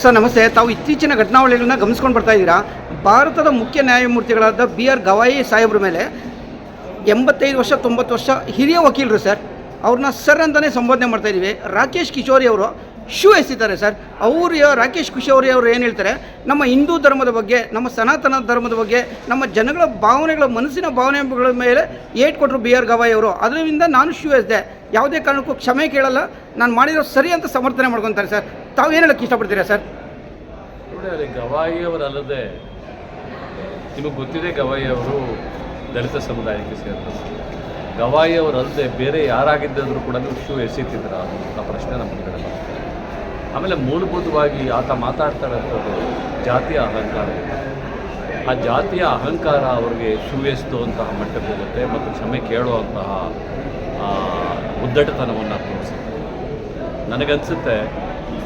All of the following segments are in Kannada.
ಸರ್, ನಮಸ್ತೆ. ತಾವು ಇತ್ತೀಚಿನ ಘಟನಾವಳಿಗಳನ್ನ ಗಮನಿಸ್ಕೊಂಡು ಬರ್ತಾ ಇದ್ದೀರಾ? ಭಾರತದ ಮುಖ್ಯ ನ್ಯಾಯಮೂರ್ತಿಗಳಾದ ಬಿ ಆರ್ ಗವಾಯಿ ಸಾಹೇಬ್ರ ಮೇಲೆ ಎಂಬತ್ತೈದು ವರ್ಷ, ತೊಂಬತ್ತು ವರ್ಷ ಹಿರಿಯ ವಕೀಲರು ಸರ್, ಅವ್ರನ್ನ ಸರ್ ಅಂತಲೇ ಸಂಬೋಧನೆ ಮಾಡ್ತಾ ಇದ್ದೀವಿ. ರಾಕೇಶ್ ಕಿಶೋರಿ ಅವರು ಶೂ ಎಸಿತಾರೆ ಸರ್. ಅವರು ರಾಕೇಶ್ ಖುಷಿ ಅವರು ಏನು ಹೇಳ್ತಾರೆ? ನಮ್ಮ ಹಿಂದೂ ಧರ್ಮದ ಬಗ್ಗೆ, ನಮ್ಮ ಸನಾತನ ಧರ್ಮದ ಬಗ್ಗೆ, ನಮ್ಮ ಜನಗಳ ಭಾವನೆಗಳ, ಮನಸ್ಸಿನ ಭಾವನೆಗಳ ಮೇಲೆ ಏಟ್ ಕೊಟ್ಟರು ಬಿ ಆರ್ ಗವಾಯಿ ಅವರು. ಅದರಿಂದ ನಾನು ಶೂ ಎಸ್ದೆ. ಯಾವುದೇ ಕಾರಣಕ್ಕೂ ಕ್ಷಮೆ ಕೇಳಲ್ಲ. ನಾನು ಮಾಡಿರೋ ಸರಿ ಅಂತ ಸಮರ್ಥನೆ ಮಾಡ್ಕೊತಾರೆ ಸರ್. ತಾವು ಏನು ಇಷ್ಟಪಡ್ತೀರಾ ಸರ್? ಗವಾಯಿ ಅವರಲ್ಲದೆ ನಿಮಗೆ ಗೊತ್ತಿದೆ ಗವಾಯಿ ಅವರು ದಲಿತ ಸಮುದಾಯಕ್ಕೆ ಸೇರ್ತಾರೆ. ಗವಾಯಿ ಅವರಲ್ಲದೆ ಬೇರೆ ಯಾರಾಗಿದ್ದಾದರೂ ಕೂಡ ಶೂ ಎಸೀತಿದ್ರ ಅಂತ ಪ್ರಶ್ನೆ ನಮ್ಮ ಕಡೆ ಆಮೇಲೆ ಮೂಲಭೂತವಾಗಿ ಆತ ಮಾತಾಡ್ತಾ ಇರೋದು ಜಾತಿಯ ಅಹಂಕಾರ. ಆ ಜಾತಿಯ ಅಹಂಕಾರ ಅವರಿಗೆ ಶೂ ಅಂತಹ ಮಟ್ಟಕ್ಕೆ ಹೋಗುತ್ತೆ ಮತ್ತು ಕ್ಷಮೆ ಕೇಳುವಂತಹ ಉದ್ದಟತನವನ್ನು ತೋರಿಸುತ್ತೆ. ನನಗನ್ಸುತ್ತೆ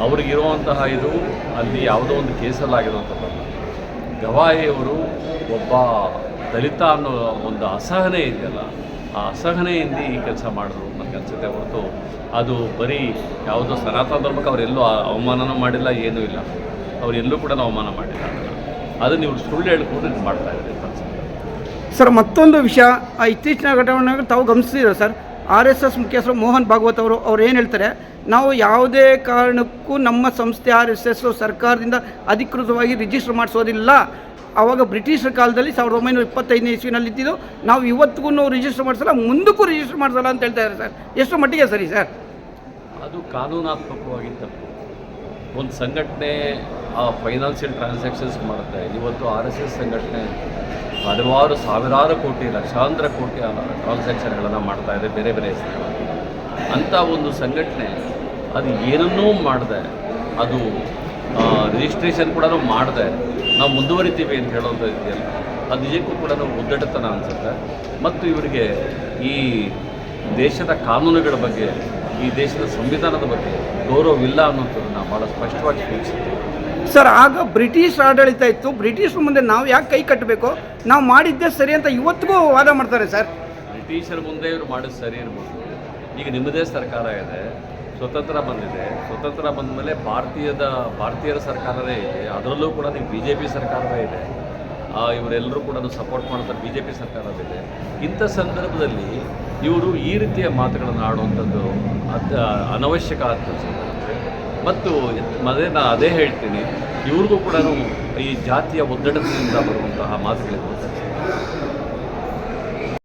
ಅವ್ರಿಗಿರುವಂತಹ ಇದು ಅಲ್ಲಿ ಯಾವುದೋ ಒಂದು ಕೇಸಲ್ಲಾಗಿರುವಂಥದ್ದಲ್ಲ ಗವಾಯಿಯವರು ಒಬ್ಬ ದಲಿತ ಅನ್ನೋ ಒಂದು ಅಸಹನೆ ಇದೆಯಲ್ಲ ಆ ಅಸಹನೆಯಿಂದ ಈ ಕೆಲಸ ಮಾಡಿದ್ರು ನನಗನ್ಸುತ್ತೆ ಹೊರತು. ಅದು ಬರೀ ಯಾವುದೋ ಸನಾತನ ಧರ್ಮಕ್ಕೆ ಅವರೆಲ್ಲೂ ಅವಮಾನನೂ ಮಾಡಿಲ್ಲ, ಏನೂ ಇಲ್ಲ. ಅವರೆಲ್ಲೂ ಕೂಡ ಅವಮಾನ ಮಾಡಿಲ್ಲ. ಅದನ್ನು ಇವರು ಸುಳ್ಳು ಹೇಳ್ಕೊಂಡು ಇದು ಮಾಡ್ತಾ ಇದ್ದಾರೆ ಅನ್ಸುತ್ತೆ. ಸರ್, ಮತ್ತೊಂದು ವಿಷಯ, ಆ ಇತ್ತೀಚಿನ ಘಟನೆಗಳು ತಾವು ಗಮನಿಸಿದ್ರು ಸರ್? ಆರ್ ಎಸ್ ಎಸ್ ಮುಖ್ಯಸ್ಥರು ಮೋಹನ್ ಭಾಗವತ್ ಅವರು, ಅವ್ರು ಏನು ಹೇಳ್ತಾರೆ? ನಾವು ಯಾವುದೇ ಕಾರಣಕ್ಕೂ ನಮ್ಮ ಸಂಸ್ಥೆ ಆರ್ ಎಸ್ ಎಸ್ ಸರ್ಕಾರದಿಂದ ಅಧಿಕೃತವಾಗಿ ರಿಜಿಸ್ಟರ್ ಮಾಡಿಸೋದಿಲ್ಲ. ಆವಾಗ ಬ್ರಿಟಿಷರ ಕಾಲದಲ್ಲಿ ಸಾವಿರದ ಒಂಬೈನೂರ ಇಪ್ಪತ್ತೈದನೇ ಇಸ್ವಿನಲ್ಲಿ ಇದ್ದಿದ್ದು, ನಾವು ಇವತ್ತಿಗೂ ರಿಜಿಸ್ಟರ್ ಮಾಡಿಸಲ್ಲ, ಮುಂದಕ್ಕೂ ರಿಜಿಸ್ಟರ್ ಮಾಡಿಸಲ್ಲ ಅಂತ ಹೇಳ್ತಾ ಇದ್ದಾರೆ ಸರ್. ಎಷ್ಟು ಮಟ್ಟಿಗೆ ಸರಿ ಸರ್. ಅದು ಕಾನೂನಾತ್ಮಕವಾಗಿ ತಪ್ಪು ಒಂದು ಸಂಘಟನೆ ಆ ಫೈನಾನ್ಷಿಯಲ್ ಟ್ರಾನ್ಸಾಕ್ಷನ್ಸ್ ಮಾಡುತ್ತೆ. ಇವತ್ತು ಆರ್ ಎಸ್ ಎಸ್ ಸಂಘಟನೆ ಹಲವಾರು ಸಾವಿರಾರು ಕೋಟಿ, ಲಕ್ಷಾಂತರ ಕೋಟಿ ಟ್ರಾನ್ಸಾಕ್ಷನ್ಗಳನ್ನು ಮಾಡ್ತಾ ಇದೆ, ಬೇರೆ ಬೇರೆ ಹೆಸರುಗಳಲ್ಲಿ. ಅಂಥ ಒಂದು ಸಂಘಟನೆ ಅದು ಏನನ್ನೂ ಮಾಡಿದೆ. ಅದು ರಿಜಿಸ್ಟ್ರೇಷನ್ ಕೂಡ ಮಾಡಿದೆ. ನಾವು ಮುಂದುವರಿತೀವಿ ಅಂತ ಹೇಳೋದು ಇದೆಯಲ್ಲ ಅದು ನಿಜಕ್ಕೂ ಕೂಡ ಉದ್ದಟತನ ಅನಿಸುತ್ತೆ. ಮತ್ತು ಇವರಿಗೆ ಈ ದೇಶದ ಕಾನೂನುಗಳ ಬಗ್ಗೆ ಈ ದೇಶದ ಸಂವಿಧಾನದ ಬಗ್ಗೆ ಗೌರವವಿಲ್ಲ ಅನ್ನೋಂಥದ್ದನ್ನು ಭಾಳ ಸ್ಪಷ್ಟವಾಗಿ ಸೂಚಿಸುತ್ತೆ ಸರ್ ಆಗ ಬ್ರಿಟಿಷ್ ಆಡಳಿತ ಇತ್ತು. ಬ್ರಿಟಿಷ್ ಮುಂದೆ ನಾವು ಯಾಕೆ ಕೈ ಕಟ್ಟಬೇಕು ನಾವು ಮಾಡಿದ್ದೇ ಸರಿ ಅಂತ ಇವತ್ತಿಗೂ ವಾದ ಮಾಡ್ತಾರೆ ಸರ್. ಬ್ರಿಟಿಷರ ಮುಂದೆ ಇವರು ಮಾಡೋದು ಸರಿ ಇರ್ಬೋದು. ಈಗ ನಿಮ್ಮದೇ ಸರ್ಕಾರ ಇದೆ. ಸ್ವತಂತ್ರ ಬಂದಿದೆ. ಸ್ವತಂತ್ರ ಬಂದ ಮೇಲೆ ಭಾರತೀಯದ, ಭಾರತೀಯರ ಸರ್ಕಾರವೇ ಇದೆ. ಅದರಲ್ಲೂ ಕೂಡ ನೀವು ಬಿ ಜೆ ಪಿ ಸರ್ಕಾರವೇ ಇದೆ. ಇವರೆಲ್ಲರೂ ಕೂಡ ಸಪೋರ್ಟ್ ಮಾಡ್ತಾರೆ. ಬಿ ಜೆ ಪಿ ಸರ್ಕಾರವಿದೆ ಇಂಥ ಸಂದರ್ಭದಲ್ಲಿ ಇವರು ಈ ರೀತಿಯ ಮಾತುಗಳನ್ನು ಆಡುವಂಥದ್ದು ಅತ್ಯ ಅನವಶ್ಯಕ ಅನ್ಸುತ್ತೆ. ಮತ್ತು ಅದೇ ನಾನು ಅದೇ ಹೇಳ್ತೀನಿ, ಇವ್ರಿಗೂ ಕೂಡ ಈ ಜಾತಿಯ ಒತ್ತಡದಿಂದ ಬರುವಂತಹ ಮಾತುಗಳಿದೆ